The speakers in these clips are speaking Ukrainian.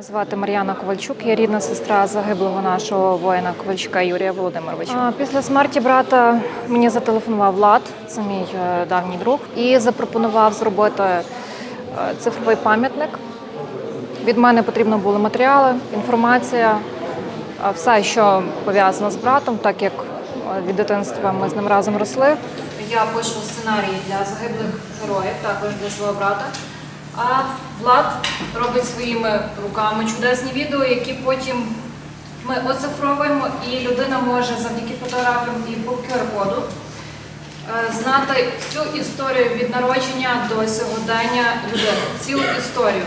Мене звати Мар'яна Ковальчук, я рідна сестра загиблого нашого воїна Ковальчука Юрія Володимировича. Після смерті брата мені зателефонував Влад, це мій е, давній друг, і запропонував зробити е, цифровий пам'ятник. Від мене потрібно були матеріали, інформація, все, що пов'язано з братом, так як е, від дитинства ми з ним разом росли. Я пишу сценарії для загиблих героїв, також для свого брата. А Влад робить своїми руками чудесні відео, які потім ми оцифровуємо, і людина може завдяки фотографіям і по QR-коду е, знати всю історію від народження до сьогодення людини, цілу історію,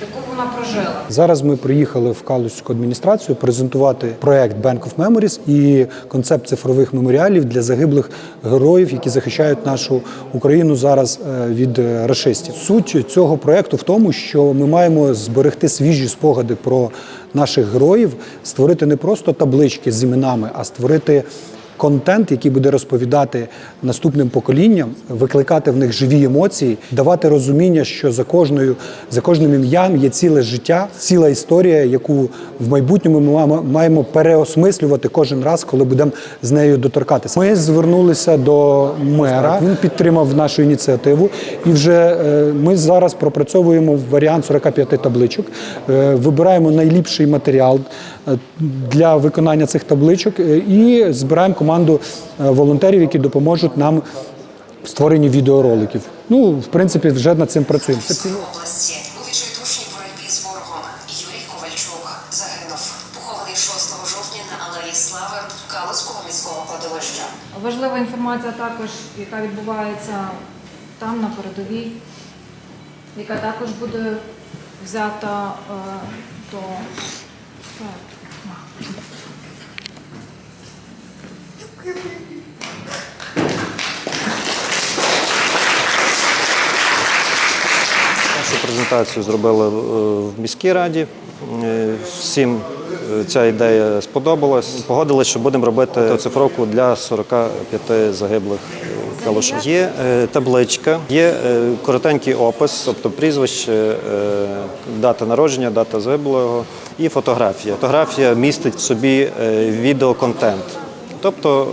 яку вона прожила. Зараз ми приїхали в Калузьку адміністрацію презентувати проект Bank of Memories і концепт цифрових меморіалів для загиблих героїв, які захищають нашу Україну зараз е, від е, рашистів. Суть цього проекту в тому, що ми маємо зберегти свіжі спогади про наших героїв, створити не просто таблички з іменами, а створити контент, який буде розповідати наступним поколінням, викликати в них живі емоції, давати розуміння, що за кожною, за кожним ім'ям є ціле життя, ціла історія, яку в майбутньому ми маємо- переосмислювати кожен раз, коли будемо з нею доторкатися. Ми звернулися до мера. Він підтримав нашу ініціативу, і вже е, ми зараз пропрацьовуємо варіант 45 табличок. Е, Вибираємо найліпший матеріал е, для виконання цих табличок і збираємо команду е, волонтерів, які допоможуть нам в створенні відеороликів. Ну, в принципі, вже над цим працюємо. Області у відчайдушній боротьбі з ворогом Юрій Ковальчук загинув, похований 6 жовтня на алеї Слави Калузького міського кладовища. Важлива інформація також, яка відбувається там на передовій, яка також буде взята е, до. Нашу презентацію зробили е, в міській раді. Е, Всім е, ця ідея сподобалась. Погодились, що будемо робити оцифровку для 45 загиблих калушів. Є табличка, є коротенький опис, тобто прізвище, дата народження, дата загиблого і фотографія. Фотографія містить в собі відеоконтент. Тобто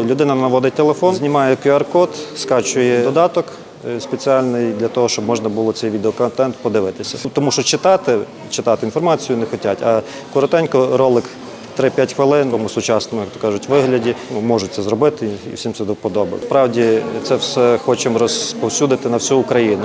е, людина наводить телефон, знімає QR-код, скачує додаток е, спеціальний для того, щоб можна було цей відеоконтент подивитися. Тому що читати, читати інформацію не хочуть, а коротенько ролик 3-5 хвилин тому сучасному, як то кажуть, вигляді ну, можуть це зробити і всім це до вподоби. Справді це все хочемо розповсюдити на всю Україну.